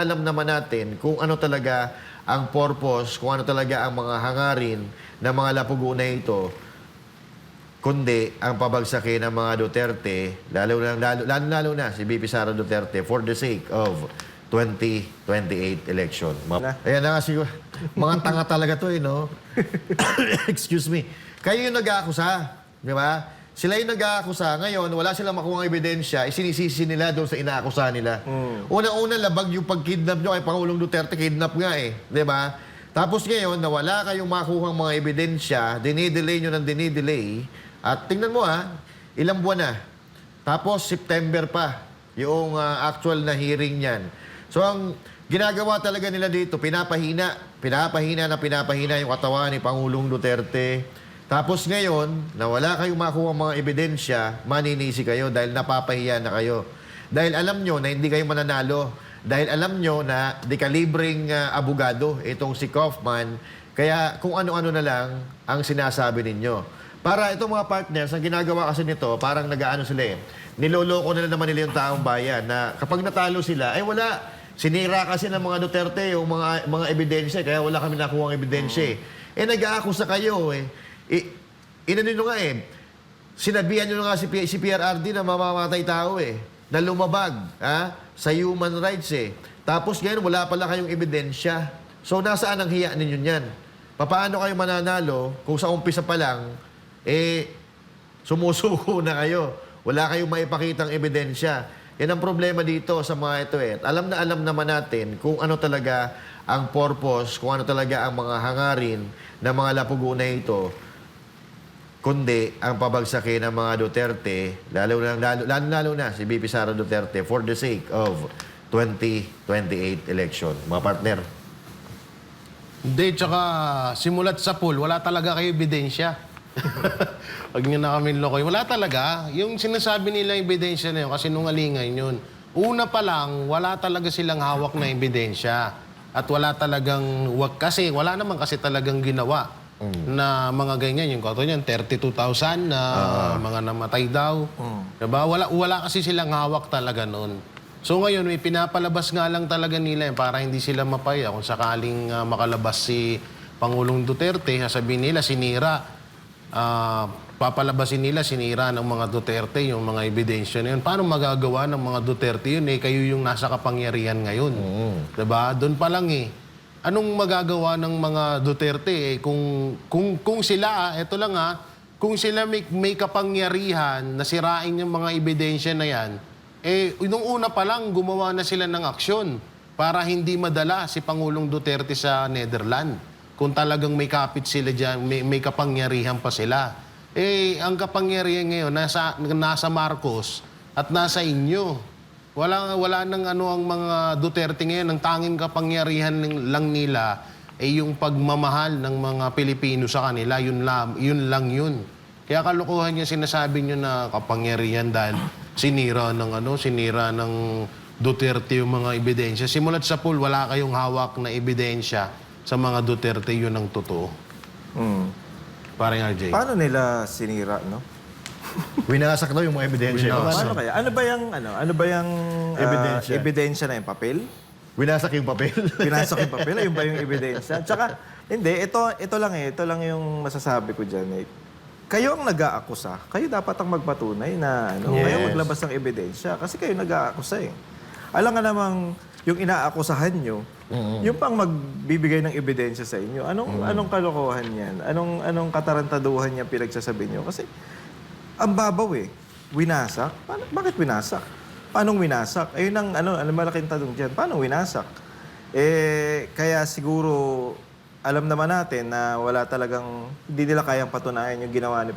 alam naman natin kung ano talaga ang purpose, kung ano talaga ang mga hangarin ng mga lapugo na ito, kundi ang pabagsakin ng mga Duterte, lalo na, lalo, lalo, lalo na si BP Sara Duterte for the sake of 2028 election. Ma-. Ayan na nga siguro. Mga tanga talaga to eh, no? Excuse me. Kayo yung nag-aakusa, di ba? Sila yung nag-aakusa. Ngayon, wala silang makuha ebidensya, isinisisi nila doon sa inaakusa nila. Una-una, labag yung pag-kidnap nyo kay Pangulong Duterte, kidnap nga eh. Di ba? Tapos ngayon, na wala kayong makuha mga ebidensya, dinidelay nyo ng dinidelay, at tingnan mo ha, ilang buwan na. Tapos September pa, yung ah, actual na hearing niyan. So ang ginagawa talaga nila dito, pinapahina, pinapahina na pinapahina yung katawan ni Pangulong Duterte. Tapos ngayon, na wala kayong makuha mga ebidensya, maninisi kayo dahil napapahiya na kayo. Dahil alam nyo na hindi kayo mananalo. Dahil alam nyo na dekalibreng uh, abogado itong si Kaufman. Kaya kung ano-ano na lang ang sinasabi ninyo. Para itong mga partners, ang ginagawa kasi nito, parang nag-ano sila eh. Niloloko nila naman nila yung taong bayan na kapag natalo sila, ay wala. Sinira kasi ng mga Duterte yung mga, mga ebidensya, kaya wala kami nakuha ang ebidensya eh. Eh, nag-aakusa kayo eh. Eh inano nyo nga eh, sinabihan nyo nga si, P- si PRRD na mamamatay tao eh. Na lumabag ha, sa human rights eh. Tapos ngayon, wala pala kayong ebidensya. So, nasaan ang hiya ninyo niyan? Paano kayo mananalo kung sa umpisa pa lang, eh, sumusuko na kayo. Wala kayong maipakitang ebidensya. Yan ang problema dito sa mga ito eh. Alam na alam naman natin kung ano talaga ang purpose, kung ano talaga ang mga hangarin ng mga lapugo na ito, kundi ang pabagsakin ng mga Duterte, lalo na, lalo, lalo, lalo na si BP Sara Duterte for the sake of 2028 election. Mga partner. Hindi, tsaka simulat sa pool, wala talaga kayo ebidensya. Huwag nyo na kami lokoy. Wala talaga. Yung sinasabi nila ebidensya na yun, kasi nungalingan yun. Una pa lang, wala talaga silang hawak na ebidensya. At wala talagang, wag, kasi wala naman kasi talagang ginawa na mga ganyan. Yung kato niyan, 32,000 na mga namatay daw. Diba? Wala, wala kasi silang hawak talaga noon. So ngayon, may pinapalabas nga lang talaga nila para hindi sila mapaya. Kung sakaling ah, makalabas si Pangulong Duterte, sasabihin nila, sinira. Ah, papalabasin nila, sinira ng mga Duterte yung mga ebidensya na yun. Paano magagawa ng mga Duterte yun? Eh, kayo yung nasa kapangyarihan ngayon. Diba? Doon pa lang eh. Anong magagawa ng mga Duterte eh? Kung, kung, kung sila, ah, eto lang ah, kung sila may, may kapangyarihan na sirain yung mga ebidensya na yan, eh, nung una pa lang, gumawa na sila ng aksyon para hindi madala si Pangulong Duterte sa Netherlands. Kung talagang may kapit sila dyan, may, may kapangyarihan pa sila. Eh, ang kapangyarihan ngayon, nasa, nasa Marcos at nasa inyo. Wala, wala nang ano ang mga Duterte ngayon. Ang tanging kapangyarihan ng- lang nila ay yung pagmamahal ng mga Pilipino sa kanila. Yun lang yun. Lang yun. Kaya kalokohan niya sinasabi niyo na kapangyarihan dahil sinira ng ano, sinira ng Duterte yung mga ebidensya. Simulat sa pool, wala kayong hawak na ebidensya sa mga Duterte, yun ang totoo. Hmm. Parang RJ. Paano nila sinira, no? Winasak daw yung mga ebidensya. Paano kaya? Ano ba yung ano? Ano ba yung ah, Ebidensya. ebidensya na yung papel? Winasak yung papel. Pinasok yung papel, ayun ba yung ebidensya? Tsaka, hindi, ito, ito lang eh, ito lang yung masasabi ko dyan eh. Kayo ang nag-aakusa, kayo dapat ang magpatunay na ano, Yes. kayo maglabas ng ebidensya kasi kayo nag-aakusa eh. Alam nga namang yung inaakusahan nyo, yung pang magbibigay ng ebidensya sa inyo, anong anong kalokohan yan? Anong anong katarantaduhan niya pinagsasabi nyo? Kasi ang babaw eh. Winasak? Paano, bakit winasak? Paano winasak? Ayun ang ano, ano malaking tanong diyan. Paano winasak? Eh kaya siguro alam naman natin na wala talagang hindi nila kayang patunayan yung ginawa ni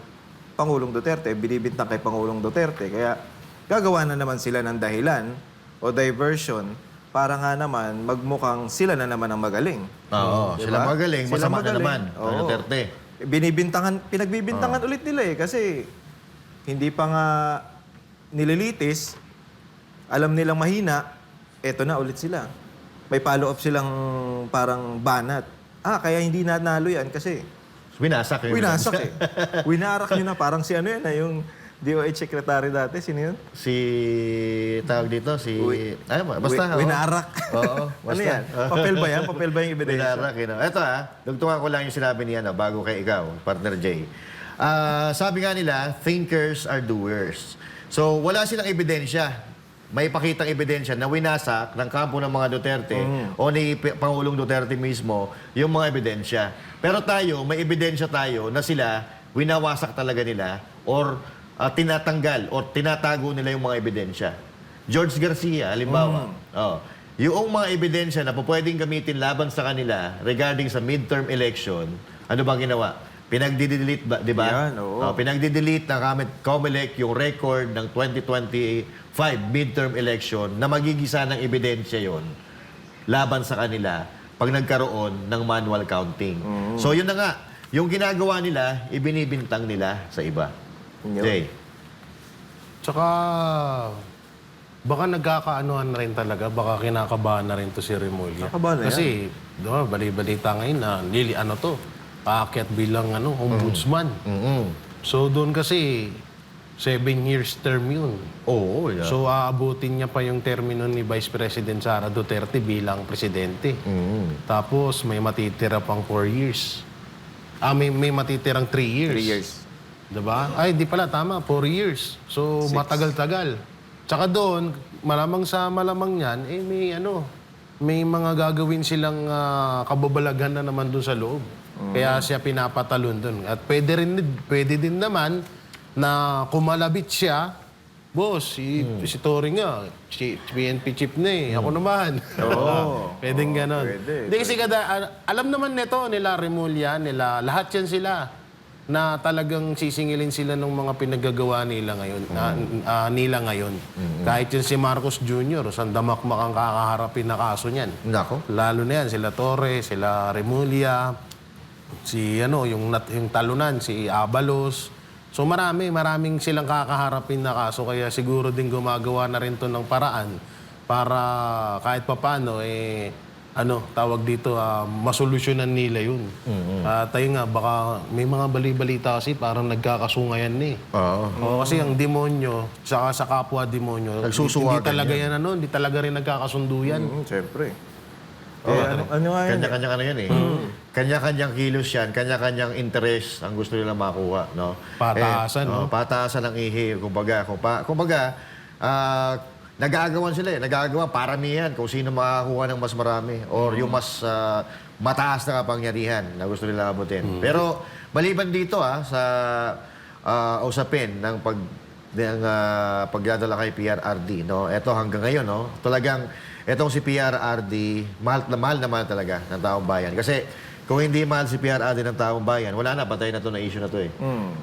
Pangulong Duterte, binibintang kay Pangulong Duterte. Kaya gagawa na naman sila ng dahilan o diversion para nga naman magmukhang sila na naman ang magaling. Oo, Diba? sila magaling, Sila masama na magaling. naman. Oo. Duterte. Binibintangan, pinagbibintangan ulit nila eh kasi hindi pa nga nililitis, alam nilang mahina, eto na ulit sila. May follow-up silang parang banat. Ah, kaya hindi nanalo yan kasi Winasak yung winasak eh. Winarak nyo na parang si ano yan, ah, yung DOH secretary dati, sino yun? Si, tawag dito, si... Wi- ay, basta. Wi- oo. Winarak. Oo, ano basta. yan? Papel ba yan? Papel ba yung ebidensya? Binarak, you know. Ito ah, dugtungan ko lang yung sinabi niya no, bago kay ikaw, partner Jay. Ah, sabi nga nila, thinkers are doers. So, wala silang ebidensya. May pakitang ebidensya na winasak ng kampo ng mga Duterte o ni P- Pangulong Duterte mismo yung mga ebidensya. Pero tayo, may ebidensya tayo na sila winawasak talaga nila or ah, tinatanggal or tinatago nila yung mga ebidensya. George Garcia, halimbawa. Oh, yung mga ebidensya na pwedeng gamitin laban sa kanila regarding sa midterm election, ano bang ginawa? Pinagdi-delete ba, di ba? Yan, oo. Oh, pinagdi-delete ng Comet- COMELEC yung record ng 2025 midterm election na magigisa ng ebidensya yon laban sa kanila pag nagkaroon ng manual counting. So yun na nga, yung ginagawa nila, ibinibintang nila sa iba. Yun. Jay. Tsaka, baka nagkakaanuhan na rin talaga, baka kinakabahan na rin to si Remulla. Kinakabahan na yan. Kasi, di ba, bali-balita ngayon na, nili, ano to, paakyat bilang ano, ombudsman. Mm-mm. So, doon kasi, seven years term yun. Oo, yeah. So, aabutin niya pa yung termino ni Vice President Sara Duterte bilang presidente. Mm. Tapos, may matitira pang four years. Ah, may, may matitirang three years. Three years. Diba? Ay, di pala, tama. Four years. So, matagal-tagal. Tsaka doon, malamang sa malamang yan, eh may ano, may mga gagawin silang ah, kababalaghan na naman doon sa loob. Kaya siya pinapatalon doon. At pwede, rin, pwede din naman na kumalabit siya, Boss, si, si Tory nga, si, PNP chief na eh. Ako naman. Oo. Pwedeng ganon. pwede, Hindi kasi kada, al- alam naman nito nila Remulla, nila, lahat yan sila na talagang sisingilin sila ng mga pinaggagawa nila ngayon, ah, ah, nila ngayon. Kahit yun si Marcos Jr., sandamakmak ang kakaharapin na kaso niyan. Nako. Lalo na yan, sila Torre, sila Remulla, si ano, yung, nat, yung talunan, si Abalos. So marami, maraming silang kakaharapin na kaso kaya siguro din gumagawa na rin to ng paraan para kahit papano eh ano, tawag dito, ah, masolusyonan nila yun. At ayun nga, baka may mga bali-balita kasi parang nagkakasungayan na eh. Oo. Oo, kasi ang demonyo, saka sa kapwa demonyo, hindi, hindi talaga yan ano, hindi talaga rin nagkakasundo yan. Mm, Siyempre. Oo, Eh, ano, ano nga yun? Kanya-kanya ano yan eh. Kanya-kanyang kilos yan, kanya-kanyang interest ang gusto nila makuha, no? Pataasan, eh, no? oo, pataasan ng ihi, kumbaga, kumbaga, kumbaga ah, nag-aagawan sila eh, nag-aagawan paramihan kung sino makakuha ng mas marami or yung mas ah, mataas na kapangyarihan na gusto nila abutin. Pero maliban dito ah, sa ah, usapin ng pag ng uh, pagdadala kay PRRD, no? Ito hanggang ngayon, no? Talagang etong si PRRD, mahal na mahal na mahal talaga ng taong bayan. Kasi kung hindi mahal si PRRD ng taong bayan, wala na, patay na to na issue na to eh.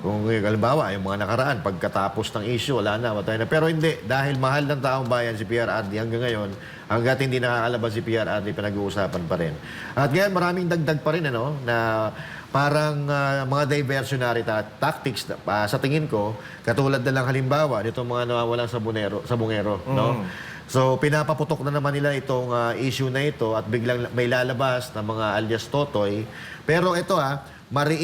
Kung halimbawa, yung mga nakaraan, pagkatapos ng issue, wala na, patay na. Pero hindi, dahil mahal ng taong bayan si PRRD hanggang ngayon, hanggat hindi nakakalabas si PRRD, pinag-uusapan pa rin. At ngayon, maraming dagdag pa rin, ano, na parang ah, mga diversionary ta- tactics ah, sa tingin ko katulad na lang halimbawa nitong mga nawawalang sabunero sa bungero no so pinapaputok na naman nila itong ah, issue na ito at biglang may lalabas na mga alias totoy. Pero ito ah mari